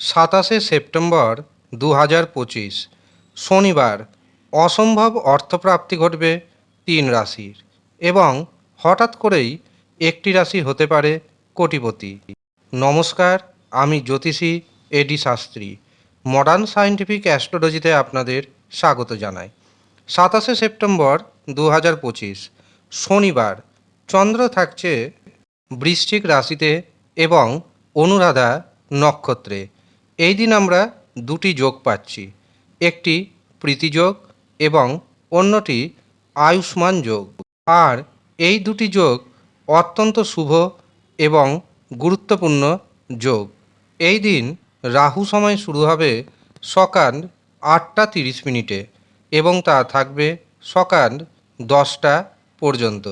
সাতাশে সেপ্টেম্বর দু হাজার পঁচিশ, শনিবার অসম্ভব অর্থপ্রাপ্তি ঘটবে তিন রাশির এবং হঠাৎ করেই একটি রাশি হতে পারে কোটিপতি। নমস্কার, আমি জ্যোতিষী A D Shastri modern scientific অ্যাস্ট্রোলজিতে আপনাদের স্বাগত জানাই। সাতাশে সেপ্টেম্বর দু হাজার পঁচিশ, শনিবার চন্দ্র থাকছে বৃশ্চিক রাশিতে এবং অনুরাধা নক্ষত্রে। এই দিন আমরা দুটি যোগ পাচ্ছি, একটি প্রীতিযোগ এবং অন্যটি আয়ুষ্মান যোগ। আর এই দুটি যোগ অত্যন্ত শুভ এবং গুরুত্বপূর্ণ যোগ। এই দিন রাহু সময় শুরু হবে সকাল আটটা তিরিশ মিনিটে এবং তা থাকবে সকাল দশটা পর্যন্ত।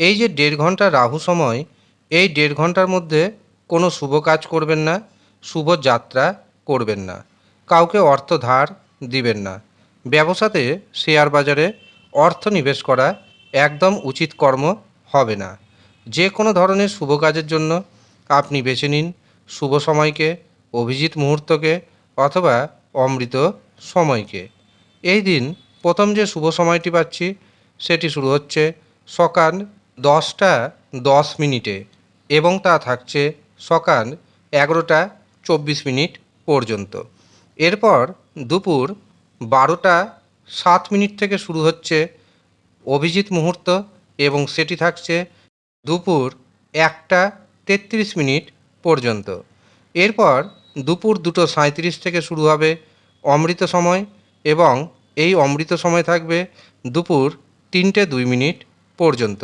এই যে দেড় ঘণ্টা রাহু সময়, এই দেড় ঘণ্টার মধ্যে কোনো শুভ কাজ করবেন না। শুভ যাত্রা করবেন না। কাউকে অর্থ ধার দিবেন না। ব্যবসাতে শেয়ার বাজারে অর্থ নিবেশ করা একদম উচিত কর্ম হবে না। যে কোনো ধরনের শুভ কাজের জন্য আপনি বেছে নিন শুভ সময়কে, অভিজিৎ মুহূর্তকে অথবা অমৃত সময়কে। এই দিন প্রথম যে শুভ সময়টি পাচ্ছি, সেটি শুরু হচ্ছে সকাল দশটা দশ মিনিটে এবং তা থাকছে সকাল এগারোটা চব্বিশ মিনিট পর্যন্ত। এরপর দুপুর বারোটা সাত মিনিট থেকে শুরু হচ্ছে অভিজিৎ মুহূর্ত এবং সেটি থাকছে দুপুর একটা তেত্রিশ মিনিট পর্যন্ত। এরপর দুপুর দুটো সাঁইত্রিশ থেকে শুরু হবে অমৃত সময় এবং এই অমৃত সময় থাকবে দুপুর তিনটে দুই মিনিট পর্যন্ত।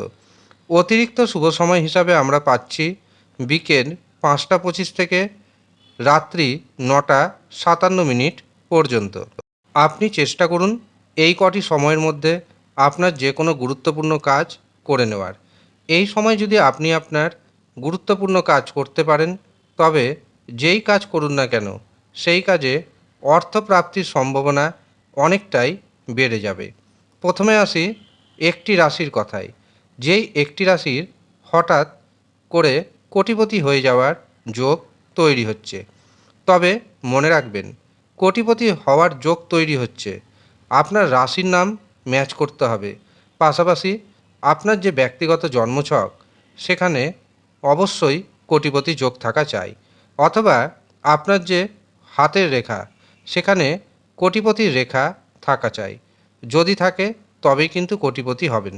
অতিরিক্ত শুভ সময় হিসাবে আমরা পাচ্ছি বিকেল পাঁচটা পঁচিশ থেকে রাত্রি নটা সাতান্ন মিনিট পর্যন্ত। আপনি চেষ্টা করুন এই কটি সময়ের মধ্যে আপনার যে কোনো গুরুত্বপূর্ণ কাজ করে নেওয়ার। এই সময় যদি আপনি আপনার গুরুত্বপূর্ণ কাজ করতে পারেন, তবে যেই কাজ করুন না কেন, সেই কাজে অর্থপ্রাপ্তির সম্ভাবনা অনেকটাই বেড়ে যাবে। প্রথমে আসি একটি রাশির কথায়, যেই একটি রাশির হঠাৎ করে কোটিপতি হয়ে যাওয়ার যোগ তৈরি হচ্ছে। তবে মনে রাখবেন, কোটিপতি হওয়ার যোগ তৈরি হচ্ছে। আপনার রাশির নাম ম্যাচ করতে হবে। পাশাপাশি আপনার যে ব্যক্তিগত জন্মছক, সেখানে অবশ্যই কোটিপতি যোগ থাকা চাই। অথবা আপনার যে হাতের রেখা, সেখানে কোটিপতির রেখা থাকা চাই। যদি থাকে, তবেই কিন্তু কোটিপতি হবেন।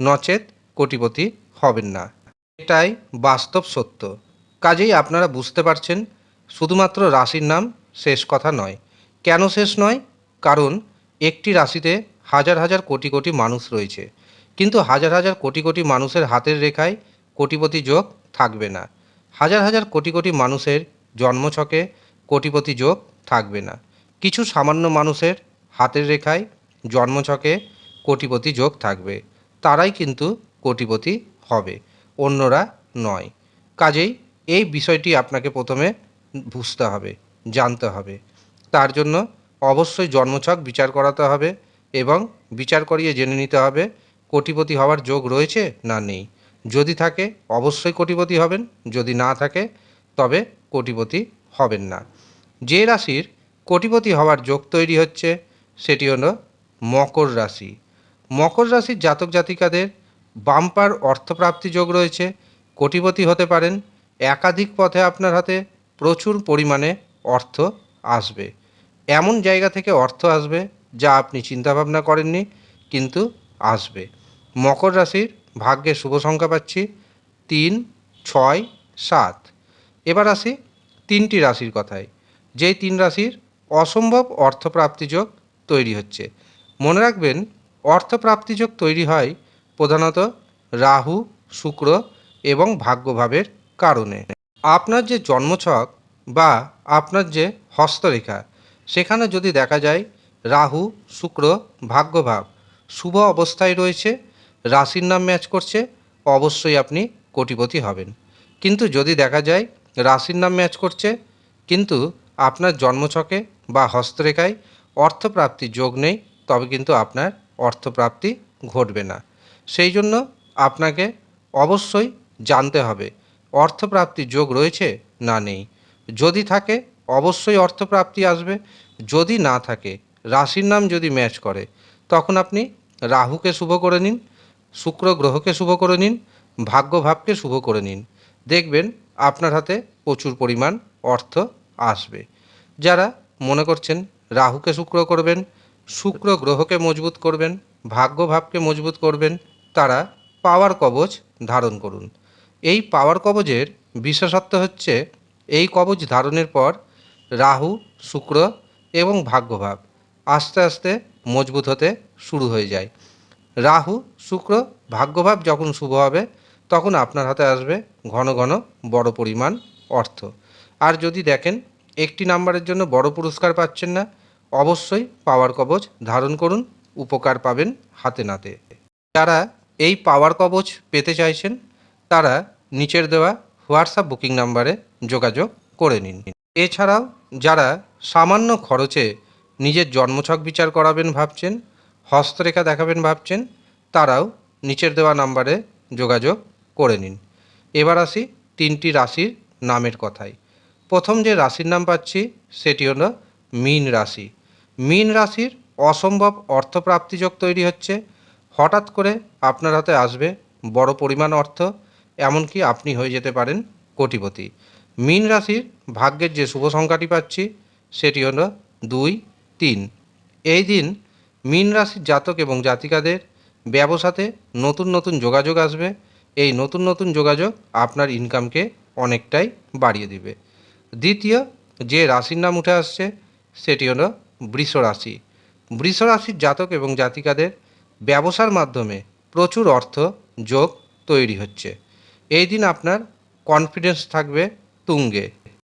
নচেত কোটিপতি হবেন না। এটাই বাস্তব সত্য। কাজেই আপনারা বুঝতে পারছেন, শুধুমাত্র রাশির নাম শেষ কথা নয়। কেন শেষ নয়? কারণ একটি রাশিতে হাজার হাজার কোটি কোটি মানুষ রয়েছে। কিন্তু হাজার হাজার কোটি কোটি মানুষের হাতের রেখায় কোটিপতি যোগ থাকবে না। হাজার হাজার কোটি কোটি মানুষের জন্মছকে কোটিপতি যোগ থাকবে না। কিছু সামান্য মানুষের হাতের রেখায় জন্মছকে কোটিপতি যোগ থাকবে। তারাই কিন্তু কোটিপতি হবে, অন্যরা নয়। কাজেই এই বিষয়টি আপনাকে প্রথমে বুঝতে হবে, জানতে হবে। তার জন্য অবশ্যই জন্মছক বিচার করাতে হবে এবং বিচার করিয়ে জেনে নিতে হবে কোটিপতি হওয়ার যোগ রয়েছে না নেই। যদি থাকে, অবশ্যই কোটিপতি হবেন, যদি না থাকে, তবে কোটিপতি হবেন না। যে রাশির কোটিপতি হওয়ার যোগ তৈরি হচ্ছে, সেটি হলো মকর রাশি। মকর রাশির জাতক জাতিকাদের বাম্পার অর্থপ্রাপ্তি যোগ রয়েছে, কোটিপতি হতে পারেন একাধিক পথে আপনার হাতে প্রচুর পরিমাণে অর্থ আসবে। এমন জায়গা থেকে অর্থ আসবে যা আপনি চিন্তাভাবনা করেননি, কিন্তু আসবে। মকর রাশির ভাগ্যে শুভ সংখ্যা পাচ্ছি তিন, ছয়, সাত। এবার আসি তিনটি রাশির কথায়। যেই তিন রাশির অসম্ভব অর্থপ্রাপ্তিযোগ তৈরি হচ্ছে। মনে রাখবেন, অর্থপ্রাপ্তিযোগ তৈরি হয় প্রধানত রাহু, শুক্র এবং ভাগ্যভাবের কারণে। আপনার যে জন্মছক বা আপনার যে হস্তরেখা, সেখানে যদি দেখা যায় রাহু, শুক্র, ভাগ্যভাব শুভ অবস্থায় রয়েছে, রাশির নাম ম্যাচ করছে, অবশ্যই আপনি কোটিপতি হবেন। কিন্তু যদি দেখা যায় রাশির নাম ম্যাচ করছে, কিন্তু আপনার জন্মছকে বা হস্তরেখায় অর্থপ্রাপ্তির যোগ নেই, তবে কিন্তু আপনার অর্থপ্রাপ্তি ঘটবে না। সেই জন্য আপনাকে অবশ্যই জানতে হবে অর্থপ্রাপ্তির যোগ রয়েছে না নেই। যদি থাকে, অবশ্যই অর্থপ্রাপ্তি আসবে। যদি না থাকে, রাশির নাম যদি ম্যাচ করে, তখন আপনি রাহুকে শুভ করে নিন, শুক্র গ্রহকে শুভ করে নিন ভাগ্যভাবকে শুভ করে নিন। দেখবেন আপনার হাতে প্রচুর পরিমাণ অর্থ আসবে। যারা মনে করছেন রাহুকে শুক্র করবেন, শুক্র গ্রহকে মজবুত করবেন ভাগ্যভাবকে মজবুত করবেন, তারা পাওয়ার কবচ ধারণ করুন। এই পাওয়ার কবজের বিশেষত্ব হচ্ছে এই কবজ ধারণের পর রাহু, শুক্র এবং ভাগ্যভাব আস্তে আস্তে মজবুত হতে শুরু হয়ে যায়। রাহু, শুক্র, ভাগ্যভাব যখন শুভ হবে, তখন আপনার হাতে আসবে ঘন ঘন বড় পরিমাণ অর্থ। আর যদি দেখেন একটি নাম্বারের জন্য বড় পুরস্কার পাচ্ছেন না, অবশ্যই পাওয়ার কবচ ধারণ করুন, উপকার পাবেন হাতে নাতে। যারা এই পাওয়ার কবচ পেতে চাইছেন তারা নিচের দেওয়া হোয়াটসঅ্যাপ বুকিং নাম্বারে যোগাযোগ করে নিন। এছাড়াও যারা সামান্য খরচে নিজের জন্মছক বিচার করাবেন ভাবছেন, হস্তরেখা দেখাবেন ভাবছেন, তারাও নিচের দেওয়া নাম্বারে যোগাযোগ করে নিন। এবার আসি তিনটি রাশির নামের কথায়। প্রথম যে রাশির নাম পাচ্ছি, সেটি হলো মীন রাশি। মীন রাশির অসম্ভব অর্থপ্রাপ্তিযোগ তৈরি হচ্ছে। হঠাৎ করে আপনার হাতে আসবে বড় পরিমাণ অর্থ এমনকি আপনি হয়ে যেতে পারেন কোটিপতি। মীন রাশির ভাগ্যের যে শুভ সংখ্যাটি পাচ্ছি, সেটি হলো দুই, তিন। এই দিন মীন রাশির জাতক এবং জাতিকাদের ব্যবসাতে নতুন নতুন যোগাযোগ আসবে। এই নতুন নতুন যোগাযোগ আপনার ইনকামকে অনেকটাই বাড়িয়ে দিবে। দ্বিতীয় যে রাশির নাম উঠে আসছে, সেটি হলো বৃষ রাশি। বৃষ রাশির জাতক এবং জাতিকাদের ব্যবসার মাধ্যমে প্রচুর অর্থ যোগ তৈরি হচ্ছে। এই দিন আপনার কনফিডেন্স থাকবে তুঙ্গে।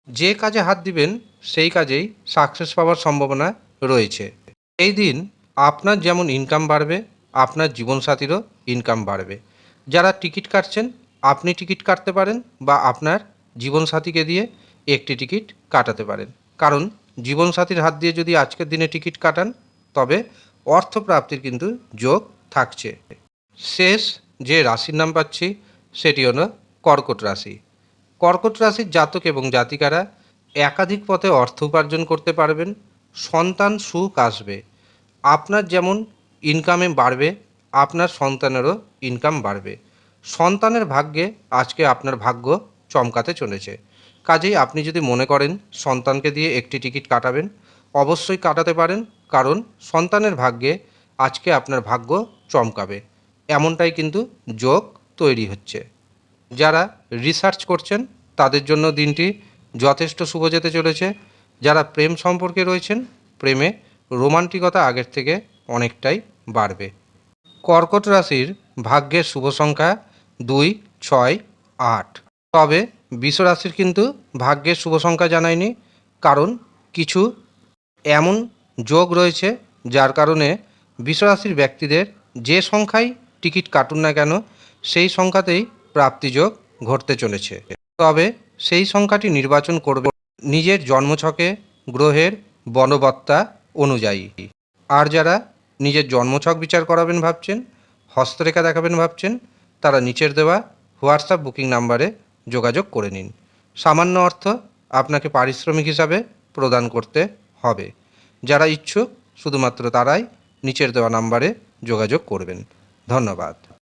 যে কাজে হাত দিবেন, সেই কাজেই সাকসেস পাওয়ার সম্ভাবনা রয়েছে। এই দিন আপনার যেমন ইনকাম বাড়বে, আপনার জীবনসাথীরও ইনকাম বাড়বে। যারা টিকিট কাটছেন, আপনি টিকিট কাটতে পারেন বা আপনার জীবনসাথীকে দিয়ে একটি টিকিট কাটাতে পারেন। কারণ জীবনসাথীর হাত দিয়ে যদি আজকের দিনে টিকিট কাটান, তবে অর্থপ্রাপ্তির কিন্তু যোগ থাকছে। শেষ যে রাশির নাম পাচ্ছি সেটি হলো কর্কট রাশি। কর্কট রাশির জাতক এবং জাতিকারা একাধিক পথে অর্থ উপার্জন করতে পারবেন, সন্তান সুখ আসবে। আপনার যেমন ইনকামে বাড়বে, আপনার সন্তানেরও ইনকাম বাড়বে। সন্তানের ভাগ্যে আজকে আপনার ভাগ্য চমকাতে চলেছে। কাজেই আপনি যদি মনে করেন সন্তানকে দিয়ে একটি টিকিট কাটাবেন, অবশ্যই কাটাতে পারেন, কারণ সন্তানের ভাগ্যে আজকে আপনার ভাগ্য চমকাবে। এমনটাই কিন্তু যোগ তৈরি হচ্ছে। যারা রিসার্চ করছেন, তাদের জন্য দিনটি যথেষ্ট শুভ যেতে চলেছে। যারা প্রেম সম্পর্কে রয়েছেন, প্রেমে রোমান্টিকতা আগের থেকে অনেকটাই বাড়বে। কর্কট রাশির ভাগ্যের শুভ সংখ্যা দুই, ছয়, আট। তবে রাশির কিন্তু ভাগ্যের শুভ সংখ্যা জানায়নি, কারণ কিছু এমন যোগ রয়েছে, যার কারণে বিশ্বরাশির ব্যক্তিদের যে সংখ্যায় টিকিট কাটুন না কেন সেই সংখ্যাতেই প্রাপ্তিযোগ ঘটতে চলেছে। তবে সেই সংখ্যাটি নির্বাচন করবে নিজের জন্মছকে গ্রহের বনবত্তা অনুযায়ী। আর যারা নিজের জন্মছক বিচার করাবেন ভাবছেন, হস্তরেখা দেখাবেন ভাবছেন, তারা নিচের দেওয়া হোয়াটসঅ্যাপ বুকিং নাম্বারে যোগাযোগ করে নিন। সামান্য অর্থ আপনাকে পারিশ্রমিক হিসাবে প্রদান করতে হবে। যারা ইচ্ছুক, শুধুমাত্র তারাই নিচের দেওয়া নাম্বারে যোগাযোগ করবেন। ধন্যবাদ।